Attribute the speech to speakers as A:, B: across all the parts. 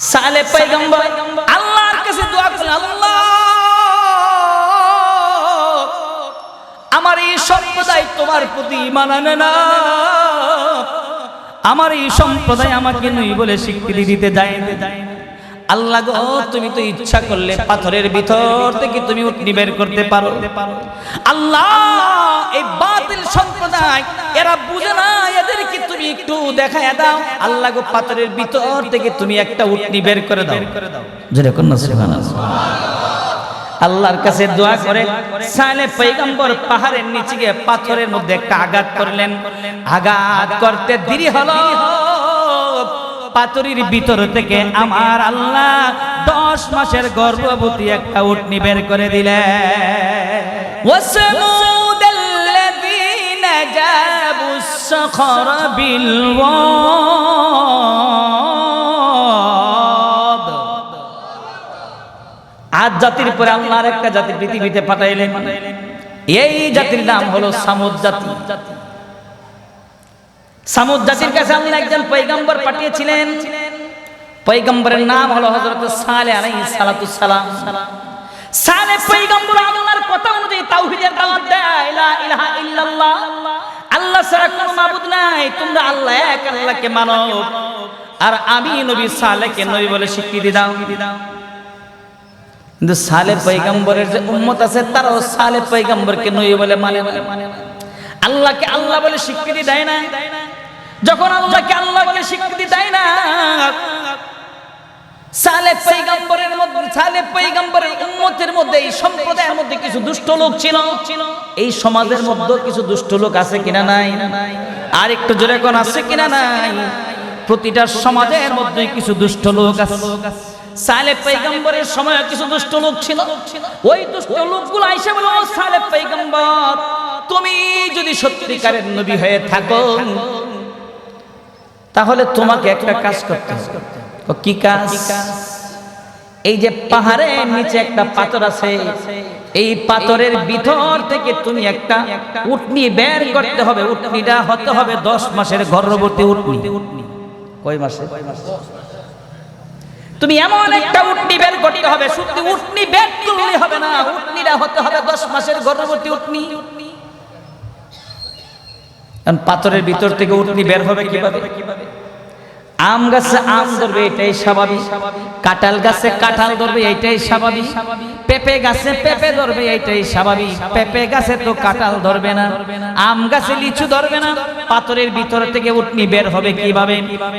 A: সালে পয়গম্বর আল্লাহর কাছে দোয়া করলেন, আল্লাহ, আমার এই সম্প্রদায় তোমার প্রতি ইমান আনে না। আমার এই সম্প্রদায় আমাকে নই বলে স্বীকৃতি দিতে যায় না। আল্লাহ গো, তুমি তো ইচ্ছা করলে পাথরের ভিতর থেকে তুমি উঠনি বের করতে পারো। আল্লাহ, এই বাতিল সম্প্রদায়, এরা বুঝে না, এদেরকে তুমি একটু দেখায় দাও। আল্লাহ গো, পাথরের ভিতর থেকে তুমি একটা উটনি বের করে দাও। যেরকম না আল্লাহর কাছে দোয়া করে, সালে পৈগম্বর পাহাড়ের নিচে গিয়ে পাথরের মধ্যে একটা আঘাত করলেন। আঘাত করতে দেরি হলো। পাথরের ভিতর থেকে আমার আল্লাহ দশ মাসের গর্ভবতী একটা উটনি বের করে দিলেন وثمود الذين جابوا الصخر بالواد আজ জাতির পরে আল্লাহর একটা জাতি পৃথিবীতে পাঠাইলেন এই জাতির নাম হলো সামুদ জাতি সামুদ জাতির কাছে আল্লাহ একজন পৈগম্বর পাঠিয়েছিলেন। পৈগম্বরের নাম হলো হযরত সালে আলাইহিস সালাতু সালাম। সালে পৈগম্বর আল্লাহর কথা অনুযায়ী তাওহীদের দাওয়াত দেয়, লা ইলাহা ইল্লাল্লাহ, আল্লাহ ছাড়া কোনো মাবুদ নাই, তোমরা আল্লাহ এক, আল্লাহকে মানো। আর আমি নবী সালেহকে নবী বলে স্বীকৃতি দাও। কিন্তু সালে পৈগম্বরের যে উম্মত আছে, তারাও সালে পৈগম্বরকে নই বলে মানে না। আল্লাহকে আল্লাহ বলে স্বীকৃতি দেয় না। যখন আল্লাহকে আল্লাহকে স্বীকৃতি দেয় না মধ্যে মধ্যে এই মধ্যে কিছু দুষ্ট লোক ছিল। এই সমাজের কিছু দুষ্ট লোক আছে কিনা নাই? জোরে আছে নাই? প্রতিটা সমাজের মধ্যে কিছু দুষ্ট লোক আছে। সালে পৈগম্বরের সময় কিছু দুষ্ট লোক ছিল। ওই দুষ্ট লোকগুলো আইসা বলো সালে পৈগম্বর, তুমি যদি সত্যিকারের নবী হয়ে থাকো তাহলে তোমাকে একটা কাজ করতে হবে। কি কাজ? এই যে পাহাড়ের নিচে একটা পাথর আছে এই পাথরের ভিতর থেকে তুমি একটা উটনি বের করতে হবে। উটনিটা হতে হবে দশ মাসের গর্ভবতী উটনি। কয় মাসে? তুমি এমন একটা উটনি বের করতে হবে শুধু উটনি বের করলে হবে না উটনিটা হতে হবে দশ মাসের গর্ভবতী উটনি। কারণ পাথরের ভিতর থেকে উটনি বের হবে কীভাবে? আম গাছে আম ধরবে, এটাই স্বাভাবিক। কাঁঠাল গাছে কাঁঠাল ধরবে, এটাই স্বাভাবিক স্বাভাবিক। পেঁপে গাছে পেঁপে ধরবে, এটাই স্বাভাবিক। পেঁপে গাছে তো কাঁঠাল ধরবে না, আম গাছে লিচু ধরবে না, পাথরের ভিতর থেকে উটনি বের হবে কীভাবে?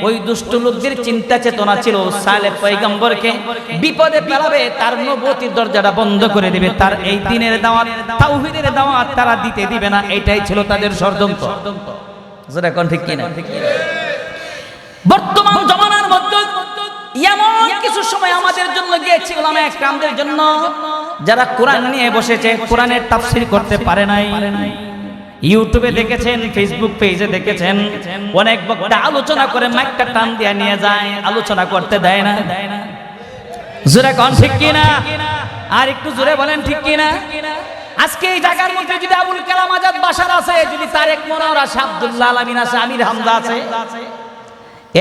A: ওই দুষ্ট লোকদের চিন্তা চেতনা ছিল। সালে পৈগম্বরকে বিপদে ফেলাবে, তার নবতির দরজাটা বন্ধ করে দিবে। তার এই দিনের দাওয়াত, তাওহীদের দাওয়াত তারা দিতে দিবে না, এটাই ছিল তাদের ষড়যন্ত্র। যেটা কোন ঠিক কিনা? এমন কিছু সময় আমাদের জন্য গিয়েছে ওলামা একরামদের জন্য। যারা কোরআন নিয়ে বসেছে কোরআনের তাফসীর করতে পারে নাই। ইউটিউবে দেখেছেন ফেসবুক পেজে দেখেছেন। অনেক বক্তা আলোচনা করে মাইকটা টান দিয়ে নিয়ে যায় আলোচনা করতে দেয় না। জোরে কন ঠিক কিনা আর একটু জোরে বলেন ঠিক কিনা? আজকে এই জায়গার মধ্যে যদি আবুল কালাম আজাদ বাসার আছে যদি তারেক মনোহর আছে আব্দুল্লাহ আলামিন আছে আমির হামজা আছে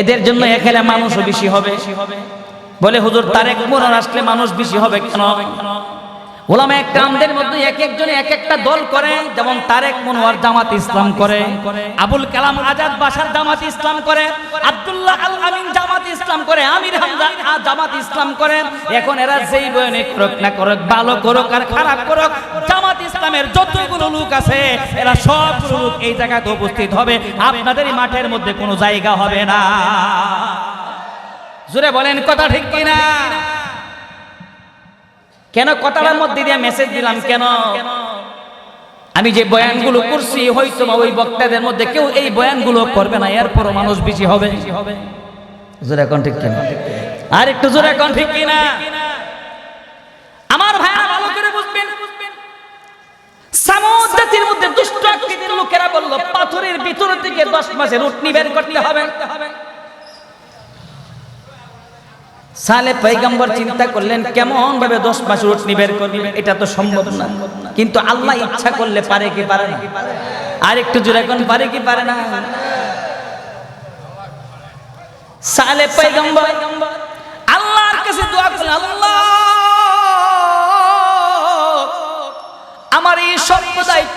A: এদের জন্য এখানে মানুষও বেশি হবে। বলে হুজুর, তারেক মনোহর আসলে মানুষ বেশি হবে কেন? ওলামা একরামদের মধ্যে এক একজনে এক একটা দল করে, যেমন তারেক মনোয়ার জামাত ইসলাম করে, আবুল কালাম আজাদ বাসার জামাত ইসলাম করে, আব্দুল্লাহ আল আমিন জামাত ইসলাম করে, আমির হামজা জামাত ইসলাম করে। এখন এরা যেই বয়নে করুক না করুক, ভালো করুক আর খারাপ করুক ইসলামের যতগুলো লোক আছে, এরা সবগুলো লোক এই জায়গাতে উপস্থিত হবে। আপনাদের মাঠের মধ্যে কোনো জায়গা হবে না। জোরে বলেন, কথা ঠিক কিনা? কেন কথাটার মধ্যে দিয়ে মেসেজ দিলাম কেন? আমি যে বয়ানগুলো করছি হয়তো ওই বক্তাদের মধ্যে কেউ এই বয়ানগুলো করবে না, এরপরও মানুষ বেশি হবে। জোরে এখন ঠিক কিনা? আর একটু জোরে এখন ঠিক কিনা? আমার ভাইয়া ভালো করে বুঝবেন সামুদ জাতির মধ্যে দুষ্ট আকৃতির লোকেরা বলল, পাথরের ভিতর থেকে দশ মাসের উটনি বের করতে হবে। সালে পৈগম্বর চিন্তা করলেন কেমন ভাবে দশ মাসের উটনি বের করবে? এটা তো সম্ভব না। কিন্তু আল্লাহ ইচ্ছা করলে পারে কি পারে না? আর একটু জোরে কোন পারে কি পারে না? সালে পৈগম্বর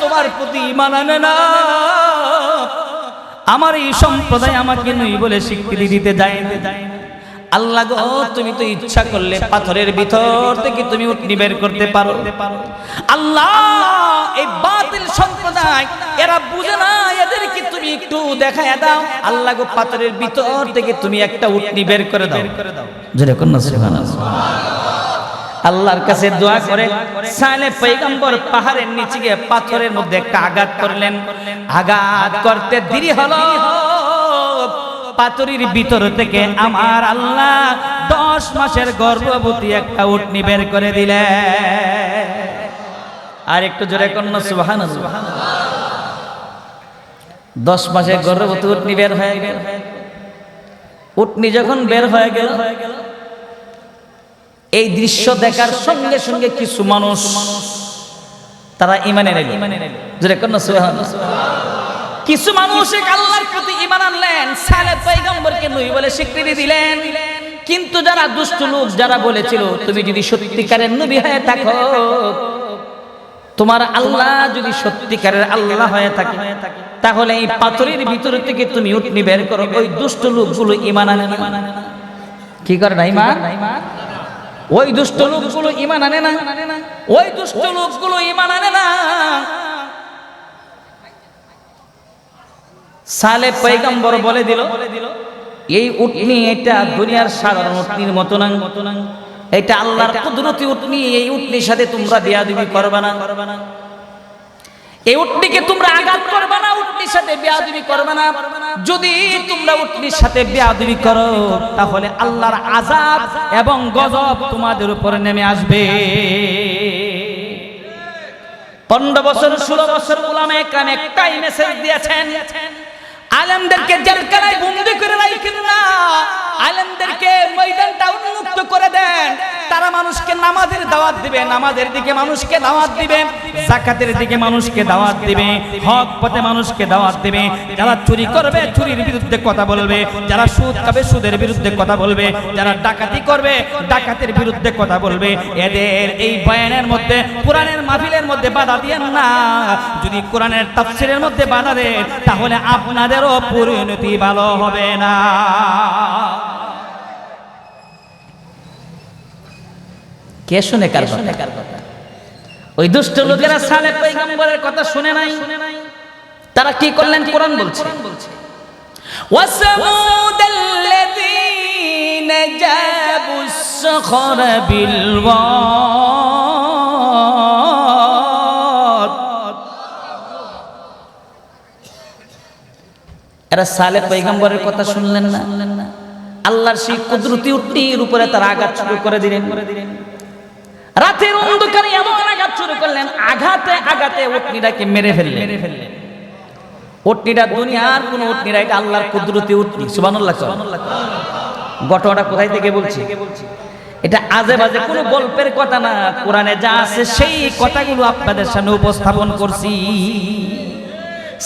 A: তোমার প্রতি ইমান আনে না। আমার এই সম্প্রদায় আমাকে নই বলে স্বীকৃতি দিতে যায় না। আল্লাহ গো, তুমি তো ইচ্ছা করলে পাথরের ভিতর থেকে তুমি উঠনি বের করতে পারো। আল্লাহ, এই বাতিল সম্প্রদায়, এরা বুঝে না, এদেরকে তুমি একটু দেখায় দাও। আল্লাহ গো, পাথরের ভিতর থেকে তুমি একটা উঠনি বের করে দাও। জোরে কন্যা, সুবহানাল্লাহ। আল্লাহর কাছে দোয়া করে সালে পৈগম্বর পাহাড়ের নিচে গিয়ে পাথরের মধ্যে একটা আঘাত করলেন। আঘাত করতে দেরি হলো। পাথরের ভিতর থেকে আমার আল্লাহ দশ মাসের গর্ভবতী একটা উটনি বের করে দিলে আর একটু জোরে কন্যা সুবাহান দশ মাসের গর্ভবতী উটনি বের হয়ে গেল। উটনি যখন বের হয়ে গেল এই দৃশ্য দেখার সঙ্গে সঙ্গে কিছু মানুষ তারা ইমানে নিল। যেটা কোন কিছু মানুষ আল্লাহর প্রতি ইমান আনলেন সালেদ পয়গম্বরকে নই বলে স্বীকৃতি দিলেন। কিন্তু যারা দুষ্ট লোক যারা বলেছিল তুমি যদি সত্যিকারের নবী হয়ে থাকো তোমার আল্লাহ যদি সত্যিকারের আল্লাহ হয়ে থাকে তাহলে এই পাথরের ভিতর থেকে তুমি উঠনি বের করো। ওই দুষ্ট লোকগুলো ইমান আনে না। কি করে না ইমান ওই দুষ্ট লোকগুলো ইমান আনে না। ওই দুষ্ট লোকগুলো ইমান আনে না। সালে পয়গম্বর বলে দিল, এই উটনি, এটা দুনিয়ার সাধারণ উটনির মতো না। এটা আল্লাহর কুদরতি উটনি, এই উটনির সাথে তোমরা বিয়াদবি করবে না করবা না। এই উটনিকে তোমরা আঘাত না, উটনির সাথে বেয়াদবি যদি তোমরা উটনির সাথে বেয়াদবি করো, তাহলে আল্লাহর আযাব এবং গজব তোমাদের উপরে নেমে আসবে। পনেরো বছর, ষোলো বছর গোলামে কানে একটাই মেসেজ দিয়েছেন, আলেমদেরকে জেলখানায় বন্দি করে রাখেন না। আলেমদেরকে ময়দানটা উন্মুক্ত করে দেন। তারা মানুষকে নামাজের দাওয়াত দিবে, নামাজের দিকে মানুষকে দাওয়াত দিবে, জাকাতের দিকে মানুষকে দাওয়াত দিবে, হক পথে মানুষকে দাওয়াত দিবে। যারা চুরি করবে, চুরির বিরুদ্ধে কথা বলবে, যারা সুদ খাবে, সুদের বিরুদ্ধে কথা বলবে, যারা ডাকাতি করবে, ডাকাতের বিরুদ্ধে কথা বলবে। এদের এই বয়ানের মধ্যে, কোরআনের মাহফিলের মধ্যে বাধা দিয়েন না। যদি কোরআনের তাফসিরের মধ্যে বাধা দেন, তাহলে আপনাদেরও পরিণতি ভালো হবে না। কে শুনে কার কথা ওই দুষ্ট লোকেরা সালে পৈগম্বরের কথা শুনে নাই তারা কি করলেন কোরআন বলছে وثمود الذين جابوا الصخر بالواد এরা সালে পৈগম্বরের কথা শুনলেন না আল্লাহর সেই কুদরতি উটনির উপরে তারা আঘাত শুরু করে দিলেন রাতের অন্ধকারে এমন আঘাত শুরু করলেন আঘাতে আঘাতে উটনিটাকে মেরে ফেললেন। মেরে ফেললেন। উটনিটা দুনিয়ার কোন উটনিরা এটা আল্লাহর কুদরতি উটনি সুবহানাল্লাহ ঘটনাটা কোথায় থেকে বলছি? এটা আজে বাজে কোনো গল্পের কথা না কোরআনে যা আছে সেই কথাগুলো আপনাদের সামনে উপস্থাপন করছি।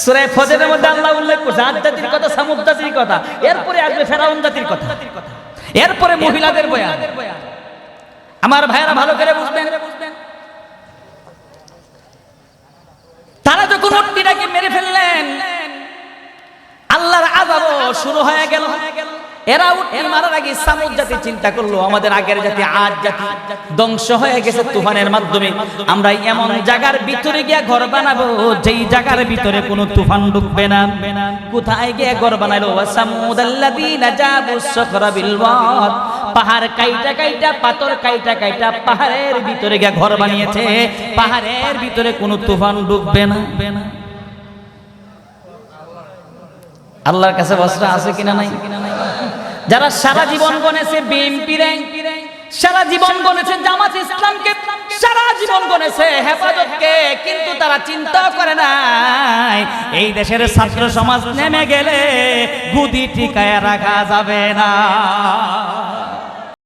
A: সূরা ফজরের মধ্যে আল্লাহ উল্লেখ করছে আদ জাতির কথা সামুদ জাতির কথা এরপরে আসবে ফেরাউন জাতির কথা। এরপরে মহিলাদের বয়ান। আমার ভাইয়েরা ভালো করে বুঝবেন। তারা যখন উটনিটাকে মেরে ফেললেন, আল্লাহর আযাবও শুরু হয়ে গেল। এরা উটনি মারার আগে সামুদ জাতি চিন্তা করল, আমাদের আগের জাতি, আজ জাতি ধ্বংস হয়ে গেছে তুফানের মাধ্যমে। আমরা এমন জায়গার ভিতরে গিয়ে ঘর বানাবো, যেই জায়গার ভিতরে কোনো তুফান ঢুকবে না। কোথায় গিয়ে ঘর বানাইলো? সামুদ পাহাড় কাইটা কাইটা, পাথর কাইটা কাইটা, পাহাড়ের ভিতরে গিয়ে ঘর বানিয়েছে। পাহাড়ের ভিতরে কোনো তুফান ঢুকবে না। আল্লাহর কাছে বস্ত্র আছে কিনা নাই? যারা সারা জীবন গনেছে বিএনপি সারা জীবন গনেছে জামাত ইসলামকে, সারা জীবন গনেছে হেফাজতকে, কিন্তু তারা চিন্তা করে নাই, এই দেশের ছাত্র সমাজ নেমে গেলে গুদি টিকায় রাখা যাবে না।